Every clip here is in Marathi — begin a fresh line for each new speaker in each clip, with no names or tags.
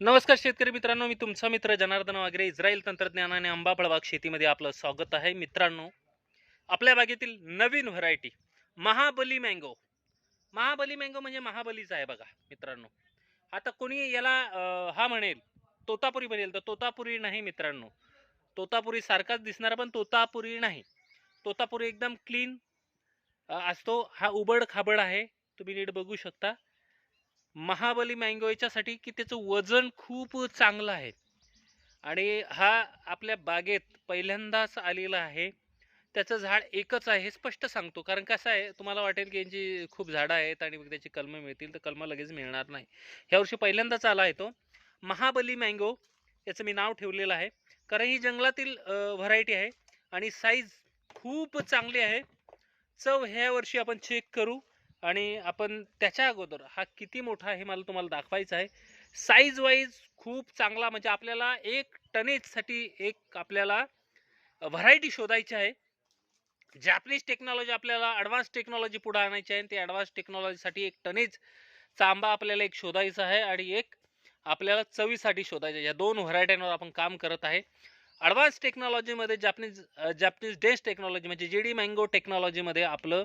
नमस्कार शेतकरी मित्रांनो मी तुमचा मित्र जनार्दन वागरे इस्रायल तंत्रज्ञान आणि आंबा फळबाग शेतीमध्ये आपलं स्वागत आहे. मित्रांनो आपल्या बागेतील नवीन variety Mahabali mango Mahabali mango म्हणजे महाबलीचा आहे बघा मित्रांनो. आता कोणी याला हा म्हणेल तोतापुरी म्हणेल तर तोतापुरी नाही मित्रांनो. तोतापुरी सारखाच दिसणारा पण तोतापुरी नाही. तोतापुरी एकदम क्लीन असतो. हा उबड खाबड आहे. तुम्ही नीट बघू शकता. महाबली मँगो याच्यासाठी की त्याचं वजन खूप चांगलं आहे. आणि हा आपल्या बागेत पहिल्यांदाच आलेला आहे. त्याचं झाड एकच आहे हे स्पष्ट सांगतो. कारण कसं आहे तुम्हाला वाटेल की यांची खूप झाडं आहेत आणि मग त्याची कलमं मिळतील तर कलमं लगेच मिळणार नाही. ह्या वर्षी पहिल्यांदाच आला आहे तो. महाबली मँगो याचं मी नाव ठेवलेलं आहे. कारण ही जंगलातील व्हरायटी आहे आणि साईज खूप चांगली आहे. चव ह्या वर्षी आपण चेक करू. आणि आपण त्याच्या अगोदर हा किती मोठा आहे मला तुम्हाला दाखवायचा आहे. साईज वाईज खूप चांगला म्हणजे आपल्याला एक टनेजसाठी एक आपल्याला व्हरायटी शोधायची आहे. जॅपनीज टेक्नॉलॉजी आपल्याला ॲडव्हान्स टेक्नॉलॉजी पुढे आणायची आहे आणि ते ॲडव्हान्स टेक्नॉलॉजीसाठी एक टनेजचा आंबा आपल्याला एक शोधायचा आहे आणि एक आपल्याला चवीसाठी शोधायचं आहे. या दोन व्हरायट्यांवर आपण काम करत आहे. ॲडव्हान्स टेक्नॉलॉजीमध्ये जॅपनीज जॅपनीज डेन्स टेक्नॉलॉजी म्हणजे जी डी मँगो टेक्नॉलॉजीमध्ये आपलं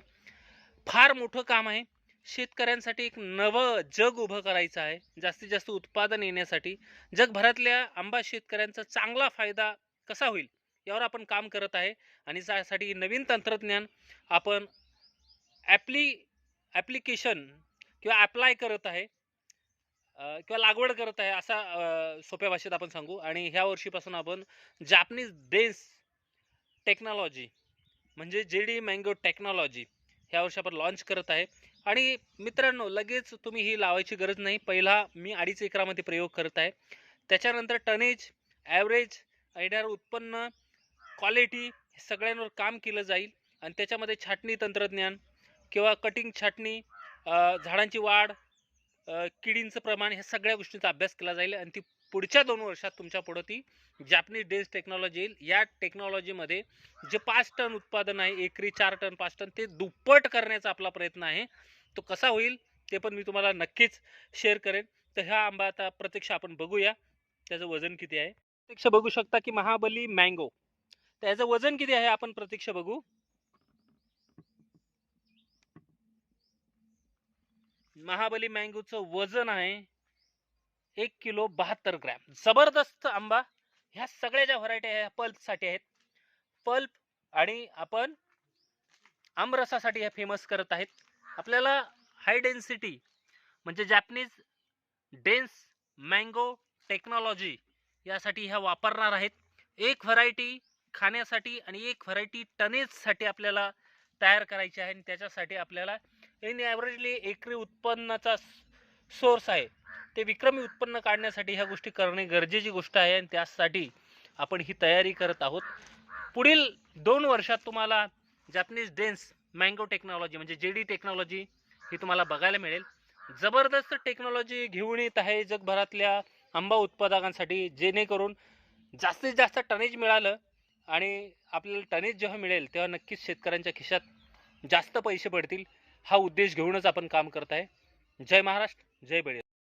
फार मोठं काम आहे. शेतकऱ्यांसाठी एक नवं जग उभं करायचं आहे. जास्तीत जास्त उत्पादन येण्यासाठी. जगभरातल्या आंबा शेतकऱ्यांचा चांगला फायदा कसा होईल यावर आपण काम करत आहे. आणि त्यासाठी नवीन तंत्रज्ञान आपण ॲप्ली ॲप्लिकेशन किंवा ॲप्लाय करत आहे किंवा लागवड करत आहे असा सोप्या भाषेत आपण सांगू. आणि ह्या वर्षीपासून आपण जापनीज डेन्स टेक्नॉलॉजी म्हणजे जे डी मँगो टेक्नॉलॉजी ह्या वर्षी आपण लॉन्च करत आहे. आणि मित्रांनो लगेच तुम्ही ही लावायची गरज नाही. पहिला मी अडीच एकरामध्ये प्रयोग करत आहे. त्याच्यानंतर टनेज ॲव्हरेज येणारं उत्पन्न क्वालिटी सगळ्यांवर काम केलं जाईल. आणि त्याच्यामध्ये छाटणी तंत्रज्ञान किंवा कटिंग छाटणी झाडांची वाढ किडींचं प्रमाण ह्या सगळ्या गोष्टींचा अभ्यास केला जाईल. आणि ती पुढच्या दोन वर्षात तुमच्या पुढं ती जॅपनीज डेन्स टेक्नॉलॉजी येईल. या टेक्नॉलॉजीमध्ये जे पाच टन उत्पादन आहे एकरी चार टन पाच टन ते दुप्पट करण्याचा आपला प्रयत्न आहे. तो कसा होईल ते पण मी तुम्हाला नक्कीच शेअर करेन. तर हा आंबा आता प्रत्यक्ष आपण बघूया. त्याचं वजन किती आहे? प्रत्यक्ष बघू शकता की महाबली मँगो त्याचं वजन किती आहे? आपण प्रत्यक्ष बघू. महाबली मँगोचं वजन आहे एक किलो बहात्तर ग्रॅम. जबरदस्त आंबा. ह्या सगळ्या ज्या व्हरायटी आहे पल्पसाठी आहेत. पल्प आणि आपण आमरसासाठी ह्या फेमस करत आहेत. आपल्याला हाय डेन्सिटी म्हणजे जॅपनीज डेन्स मँगो टेक्नॉलॉजी यासाठी ह्या वापरणार आहेत. एक व्हरायटी खाण्यासाठी आणि एक व्हरायटी टनेजसाठी आपल्याला तयार करायची आहे आणि त्याच्यासाठी आपल्याला इन ॲव्हरेजली एकरी उत्पन्नाचा सोर्स आहे. ते विक्रमी उत्पन्न काढण्यासाठी ह्या गोष्टी करणे गरजेची गोष्ट आहे आणि त्यासाठी आपण ही तयारी करत आहोत. पुढील दोन वर्षात तुम्हाला जापनीज डेन्स मँगो टेक्नॉलॉजी म्हणजे जे डी टेक्नॉलॉजी ही तुम्हाला बघायला मिळेल. जबरदस्त टेक्नॉलॉजी घेऊन येत आहे जगभरातल्या आंबा उत्पादकांसाठी जेणेकरून जास्तीत जास्त टनेज मिळालं आणि आपल्याला टनेज जेव्हा मिळेल तेव्हा नक्कीच शेतकऱ्यांच्या खिशात जास्त पैसे पडतील. हा उद्देश घेऊनच आपण काम करत आहे. जय महाराष्ट्र जय बळी